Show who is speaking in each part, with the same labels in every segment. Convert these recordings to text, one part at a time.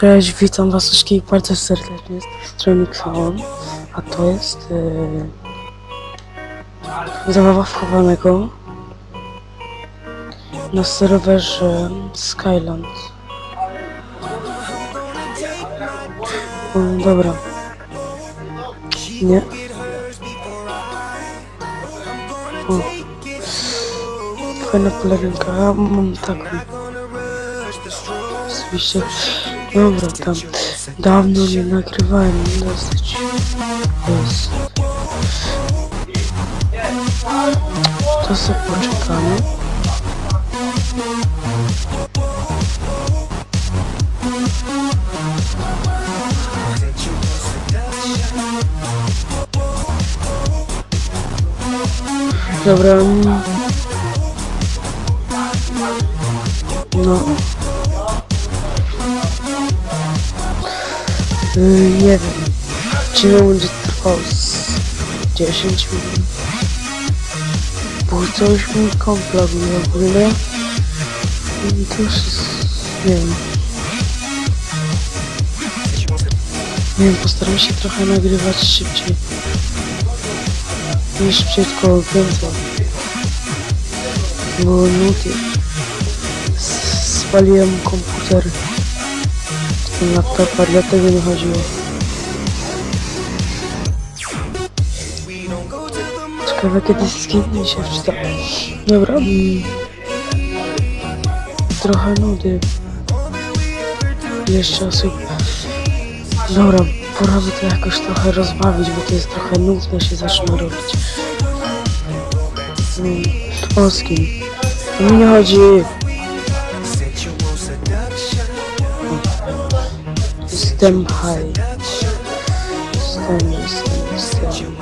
Speaker 1: Cześć, witam was wszystkich bardzo serdecznie z strony Xaon, a to jest yy, zabawa wchowanego na serwerze Skyland. O, dobra. Nie. O. Fajna pelerynka, ja mam taką. Oczywiście. Dobra, tam dawno nie nagrywałem dosyć. Jest. To sobie poczekamy. Dobra. mm. Nie wiem. Odcinek będzie trwał z 10 minut. Bo coś mi komplaguje ogólnie. I to już nie wiem. Nie wiem, postaram się trochę nagrywać szybciej. Nie szybciej, tylko. Bo nuty. Spaliłem komputer. Laptopa, dlatego nie chodziło. Ciekawe kiedy skin się wczyta. Dobra. Trochę nudy. Jeszcze osób. Dobra, pora by to jakoś trochę rozbawić, bo to jest trochę nudne się zaczyna robić. Mm. O skin. Mnie nie chodzi. Jestem high. Jestem, jestem, jestem.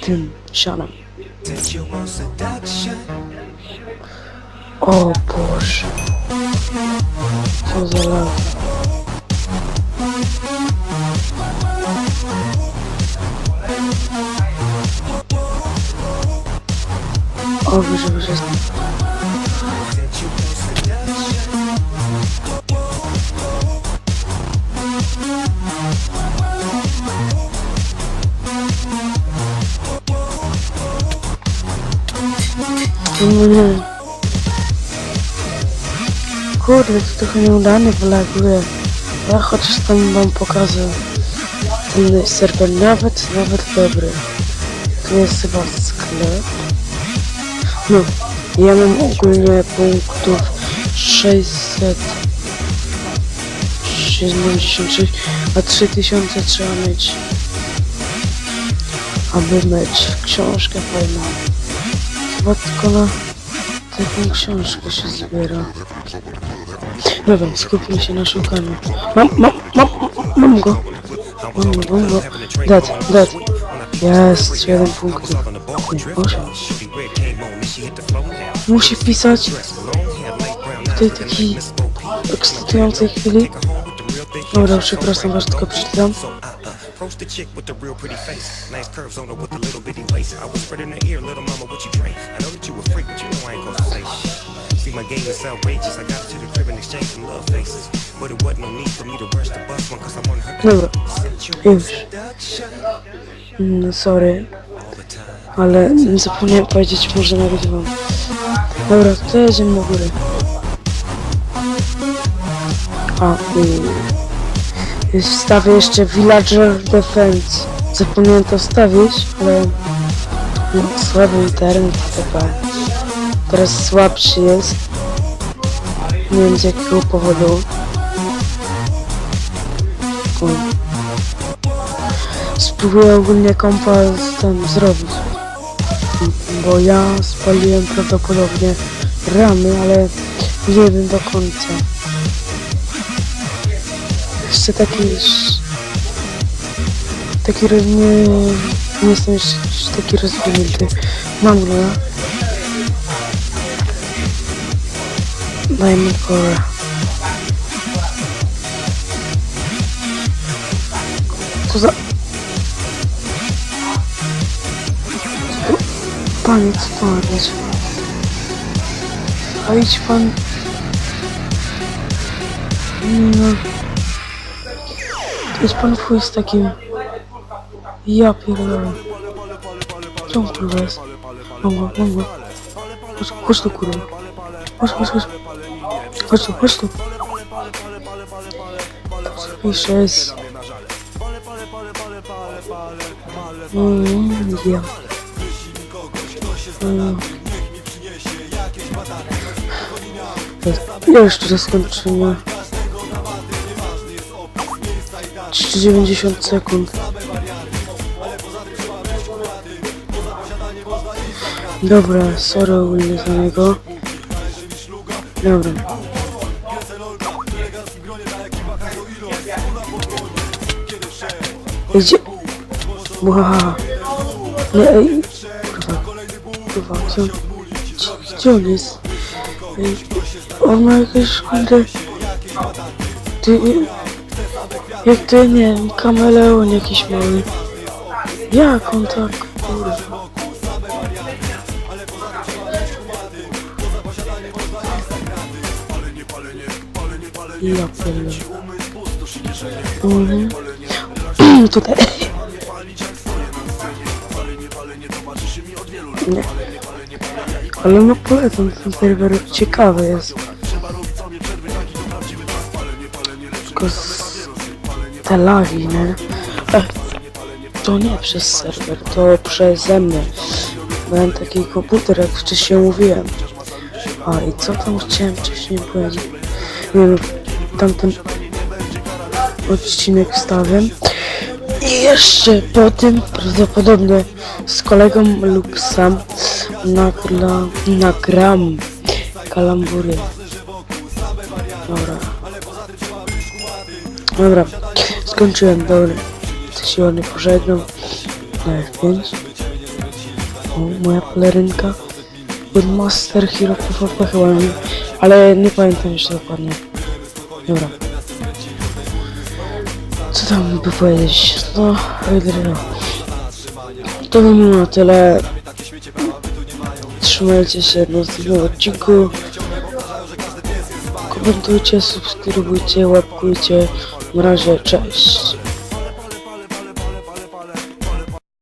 Speaker 1: Tym sianem. O Boże. Co za lawa. O, wyżej, wyżej. Nie. Kurde, to trochę nieudany wylaguje. Ja chociaż tam wam pokażę ten serwer nawet, nawet dobry. Tu jest chyba sklep. No, ja mam ogólnie punktów 676, a 3000 trzeba mieć, aby mieć książkę fajną. Chyba tylko na taką książkę się zbiera. Dobra, skupmy się na szukaniu. Mam, mam, mam, mam go. Mam go, mam go. Dead, dead. Jest, jeden punkt. Osiem. Musi pisać w tej takiej ekscytującej chwili. Dobra, przepraszam, was tylko przeczytam.
Speaker 2: Approach the chick with the real pretty face. Nice curves on her with a little bitty waist. I whispered in her ear, little mama, what you drink? I know that you a freak, but you know I ain't gonna say shit. See, my game is outrageous. I got to the crib and exchanged some love faces. But it wasn't no need for me to rush the bus one, cause her
Speaker 1: Dobra, już. No sorry,
Speaker 2: all the time.
Speaker 1: ale zapomniałem powiedzieć, może nagrywam. Dobra, to jedziemy na górę. A, i wstawię jeszcze Villager Defense. Zapomniałem to wstawić, ale no, słaby internet chyba. Teraz słabszy jest. Nie wiem z jakiego powodu. Spróbuję ogólnie kompa tam zrobić. Bo ja spaliłem prawdopodobnie ramy, ale nie wiem do końca. Jeszcze taki... sz- Taki roz- nie, nie jestem jeszcze taki rozwinięty. Mam go. Dajmy kolę. Co za... Panie, co to ma być? A idź pan... No. Jest pan fuj z takim... Ja pierdolę. Co on kurwa jest? Mam go, mam go. Chodź, chodź tu kurwa. Chodź, chodź, chodź. Chodź tu, chodź tu. Jeszcze jest... Mm, ja. Mm. Ja jeszcze raz skończymy. 390 sekund. Dobra, sorry ogólnie za niego. Dobra. Gdzie? Wow. No ej. Kurwa. Kurwa, gdzie on, gdzie, on jest? Ej, on ma jakieś. Ty... Jak ty, nie wiem, kameleon jakiś mały. Jak on tak, kurwa. Ja pierdolę. Mhm. Tutaj. Nie. Ale no polecam ten serwer, ciekawy jest. Tylko z... te nie? To nie przez serwer, to przeze mnie. Miałem taki komputer, jak wcześniej mówiłem. A i co tam chciałem wcześniej powiedzieć? Nie wiem, tamten odcinek wstawiam. I jeszcze po tym prawdopodobnie z kolegą lub sam nagra, nagram kalambury. Dobra. Dobra, skończyłem, dobra. To się ładnie pożegnam. Na F5. O, moja pelerynka. Pod Master Hero PvP chyba, ale nie pamiętam jeszcze dokładnie. Dobra. Co tam by powiedzieć? No, no. To by było na tyle. Trzymajcie się na następnym odcinku. Komentujcie, subskrybujcie, łapkujcie. Na razie, cześć.